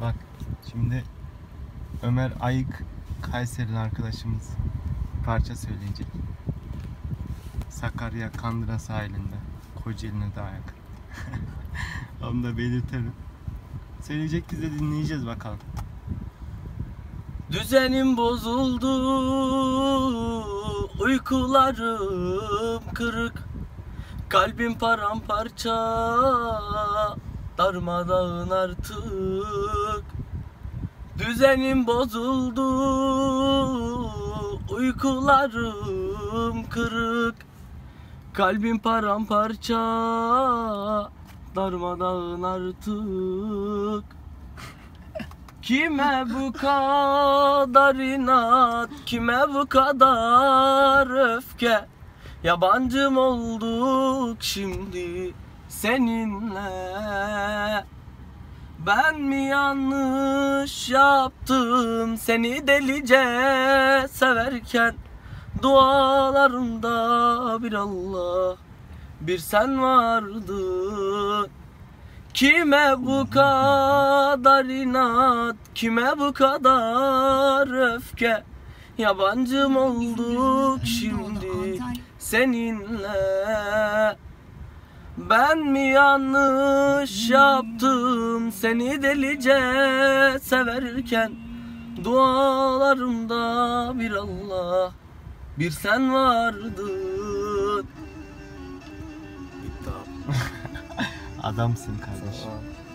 Bak şimdi Ömer Ayık Kayserili arkadaşımız parça söyleyecek. Sakarya Kandıra sahilinde. Kocaeli'ne daha yakın. Onu da belirtelim. Söyleyecek biz de dinleyeceğiz bakalım. Düzenim bozuldu, uykularım kırık, kalbim paramparça, darmadağın artık. Düzenim bozuldu, uykularım kırık, kalbim paramparça, darmadağın artık. Kime bu kadar inat, kime bu kadar öfke? Yabancım olduk şimdi seninle Ben mi yanlış yaptım? Seni delice severken Dualarımda bir Allah, bir sen vardın Kime bu kadar inat, kime bu kadar öfke? Yabancım olduk şimdi seninle Ben mi yanlış yaptım seni delice severken Dualarımda bir Allah, bir sen vardın Adamsın kardeşim. Tamam.